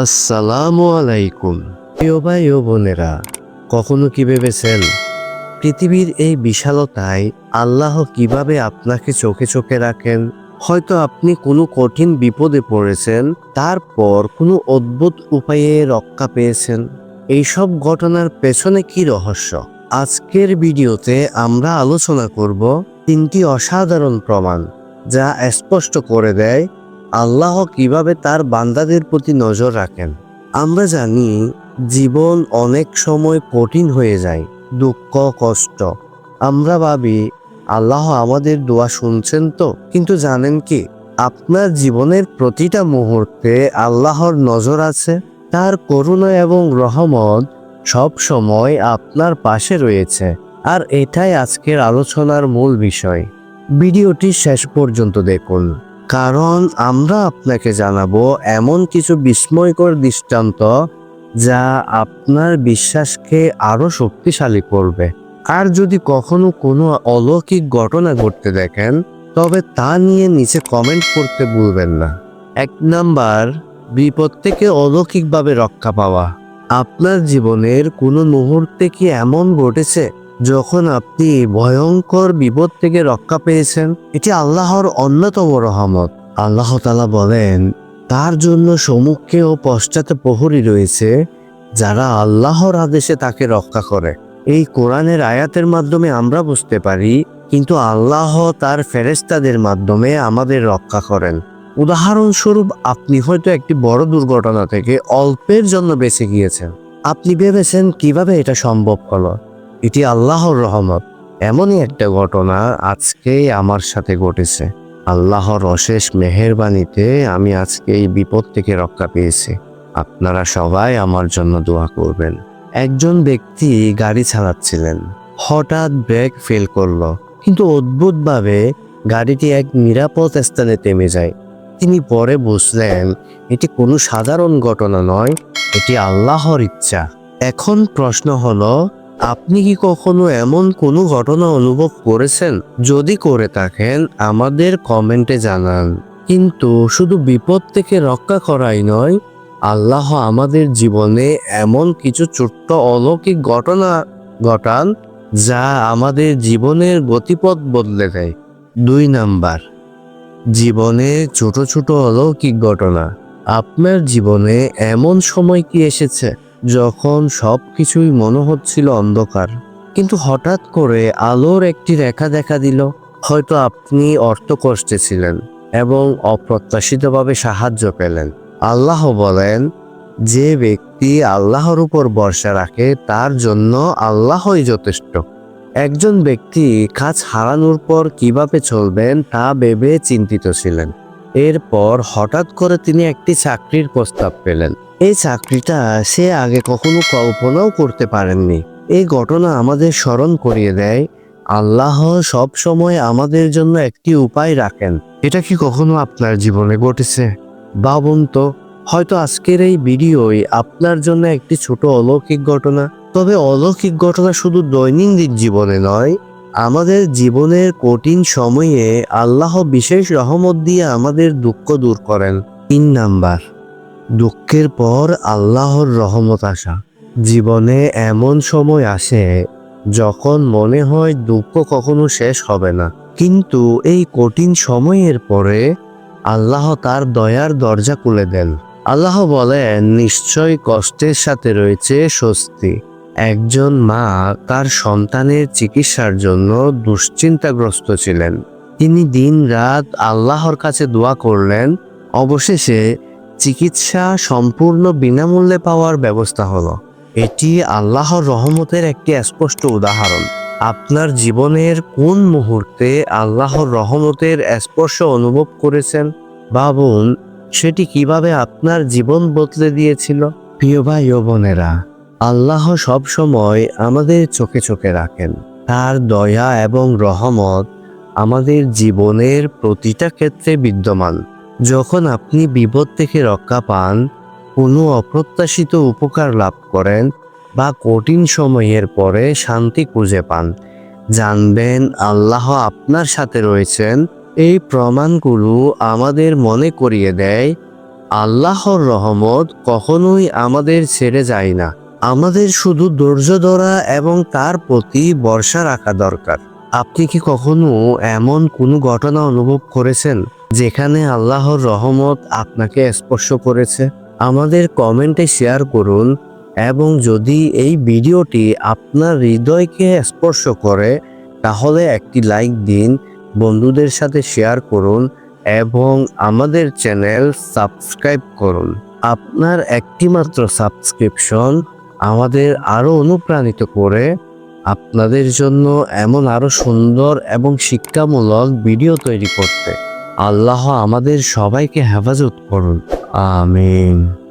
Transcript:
আসসালামু আলাইকুম প্রিয় ভাই ও বোনেরা, কখনো কি ভেবেছেন পৃথিবীর এই বিশালতায় আল্লাহ কীভাবে আপনাকে চোখে চোখে রাখেন? হয়তো আপনি কোনো কঠিন বিপদে পড়েছেন, তারপর কোনো অদ্ভুত উপায়ে রক্ষা পেয়েছেন। এইসব ঘটনার পেছনে কি রহস্য? আজকের ভিডিওতে আমরা আলোচনা করব তিনটি অসাধারণ প্রমাণ, যা স্পষ্ট করে দেয় আল্লাহ কীভাবে তার বান্দাদের প্রতি নজর রাখেন? আমরা জানি জীবন অনেক সময় কঠিন হয়ে যায়, দুঃখ, কষ্ট। আমরা ভাবি, আল্লাহ আমাদের দোয়া শুনছেন তো? কিন্তু জানেন কি, আপনার জীবনের প্রতিটা মুহূর্তে আল্লাহর নজর আছে। তার করুণা এবং রহমত সব সময় আপনার পাশে রয়েছে। আর এটাই আজকের আলোচনার মূল বিষয়। ভিডিওটি শেষ পর্যন্ত দেখুন। কারণ আমরা আপনাকে জানাব এমন কিছু বিস্ময়কর দৃষ্টান্ত যা আপনার বিশ্বাসকে আরও শক্তিশালী করবে। আর যদি কখনো কোনো অলৌকিক ঘটনা ঘটতে দেখেন, তবে তা নিয়ে নিচে কমেন্ট করতে ভুলবেন না। এক নাম্বার, বিপদ থেকে অলৌকিকভাবে রক্ষা পাওয়া। আপনার জীবনের কোনো মুহূর্তে কি এমন ঘটেছে? যখন আপনি ভয়ঙ্কর বিপদ থেকে রক্ষা পেয়েছেন, এটি আল্লাহর অন্যতম রহমত। আল্লাহ তালা বলেন, তার জন্য সম্মুখে ও পশ্চাতে প্রহরী রয়েছে, যারা আল্লাহর আদেশে তাকে রক্ষা করে। এই কোরআনের আয়াতের মাধ্যমে আমরা বুঝতে পারি, কিন্তু আল্লাহ তার ফেরেস্তাদের মাধ্যমে আমাদের রক্ষা করেন। উদাহরণস্বরূপ, আপনি হয়তো একটি বড় দুর্ঘটনা থেকে অল্পের জন্য বেঁচে গিয়েছেন। আপনি ভেবেছেন, কীভাবে এটা সম্ভব হলো? এটি আল্লাহর রহমত। এমনই একটা ঘটনা আজকেই আমার সাথে ঘটেছে। আল্লাহর অশেষ মেহেরবানিতে আমি আজকে এই বিপদ থেকে রক্ষা পেয়েছি। আপনারা সবাই আমার জন্য দোয়া করবেন। একজন ব্যক্তি গাড়ি চালাচ্ছিলেন। হঠাৎ ব্রেক ফেল করল। কিন্তু অদ্ভুতভাবে গাড়িটি এক নিরাপদ স্থানে থেমে যায়। তিনি পরে বুঝলেন, এটি কোনো সাধারণ ঘটনা নয়, এটি আল্লাহর ইচ্ছা। এখন প্রশ্ন হলো আপনি কি কখনো এমন কোনো ঘটনা অনুভব করেছেন? যদি করে থাকেন, আমাদের কমেন্টে জানান। কিন্তু শুধু বিপদ থেকে রক্ষা করাই নয়, আল্লাহ আমাদের জীবনে এমন কিছু ছোট্ট অলৌকিক ঘটনা ঘটান, যা আমাদের জীবনের গতিপথ বদলে দেয়। দুই নাম্বার, জীবনে ছোট ছোট অলৌকিক ঘটনা। আপনার জীবনে এমন সময় কি এসেছে? যখন সব কিছুই মনে হচ্ছিল অন্ধকার, কিন্তু হঠাৎ করে আলোর একটি রেখা দেখা দিল। হয়তো আপনি অর্থ কষ্টে ছিলেন এবং অপ্রত্যাশিতভাবে সাহায্য পেলেন। আল্লাহ বলেন, যে ব্যক্তি আল্লাহর উপর ভরসা রাখে, তার জন্য আল্লাহই যথেষ্ট। একজন ব্যক্তি কাজ হারানোর পর কীভাবে চলবেন, তা ভেবে চিন্তিত ছিলেন। এরপর হঠাৎ করে তিনি একটি চাকরির প্রস্তাব পেলেন। এই চাকরিটা সে আগে কখনো কল্পনাও করতে পারেননি। এই ঘটনা আমাদের স্মরণ করিয়ে দেয়। আল্লাহ সব সময় আমাদের জন্য একটি উপায় রাখেন। এটা কি কখনো আপনার জীবনে ঘটেছে? ভাবুন তো হয়তো আজকের এই ভিডিওই আপনার জন্য একটি ছোট অলৌকিক ঘটনা। তবে অলৌকিক ঘটনা শুধু দৈনন্দিন জীবনে নয় আমাদের জীবনের কঠিন সময়ে আল্লাহ বিশেষ রহমত দিয়ে আমাদের দুঃখ দূর করেন। তিন নাম্বার। দুঃখের পর আল্লাহর রহমত আসা। জীবনে এমন সময় আসে যখন মনে হয় দুঃখ কখনো শেষ হবে না। কিন্তু এই কঠিন সময়ের পরে আল্লাহ তার দয়ার দরজা খুলে দেন। আল্লাহ বলেন, নিশ্চয় কষ্টের সাথে রয়েছে স্বস্তি। একজন মা তার সন্তানের চিকিৎসার জন্য দুশ্চিন্তাগ্রস্ত ছিলেন। তিনি দিন রাত আল্লাহর কাছে দোয়া করলেন। অবশেষে চিকিৎসা সম্পূর্ণ বিনামূল্যে পাওয়ার ব্যবস্থা হলো। এটি আল্লাহর রহমতের একটি স্পষ্ট উদাহরণ। আপনার জীবনের কোন মুহূর্তে আল্লাহর রহমতের স্পর্শ অনুভব করেছেন? ভাবুন, সেটি কীভাবে আপনার জীবন বদলে দিয়েছিল? প্রিয় ভাই ও বোনেরা, আল্লাহ সব সময় আমাদের চোখে চোখে রাখেন। তার দয়া এবং রহমত আমাদের জীবনের প্রতিটা ক্ষেত্রে বিদ্যমান। যখন আপনি বিপদ থেকে রক্ষা পান, কোনো অপ্রত্যাশিত উপকার লাভ করেন বা কঠিন সময়ের পরে শান্তি খুঁজে পান। জানবেন, আল্লাহ আপনার সাথে রয়েছেন। এই প্রমাণগুলো আমাদের মনে করিয়ে দেয়, আল্লাহর রহমত কখনোই আমাদের ছেড়ে যায় না। আমাদের শুধু ধৈর্য ধরা এবং তার প্রতি ভরসা রাখা দরকার। আপনি কি কখনো এমন কোনো ঘটনা অনুভব করেছেন? যেখানে আল্লাহর রহমত আপনাকে স্পর্শ করেছে। আমাদের কমেন্টে শেয়ার করুন এবং যদি এই ভিডিওটি আপনার হৃদয়কে স্পর্শ করে, তাহলে একটি লাইক দিন, বন্ধুদের সাথে শেয়ার করুন এবং আমাদের চ্যানেল সাবস্ক্রাইব করুন। আপনার একটিমাত্র সাবস্ক্রিপশন আমাদের আরও অনুপ্রাণিত করে, আপনাদের জন্য এমন আরও সুন্দর এবং শিক্ষামূলক ভিডিও তৈরি করতে। আল্লাহ আমাদের সবাইকে হেফাজত করুন। আমিন।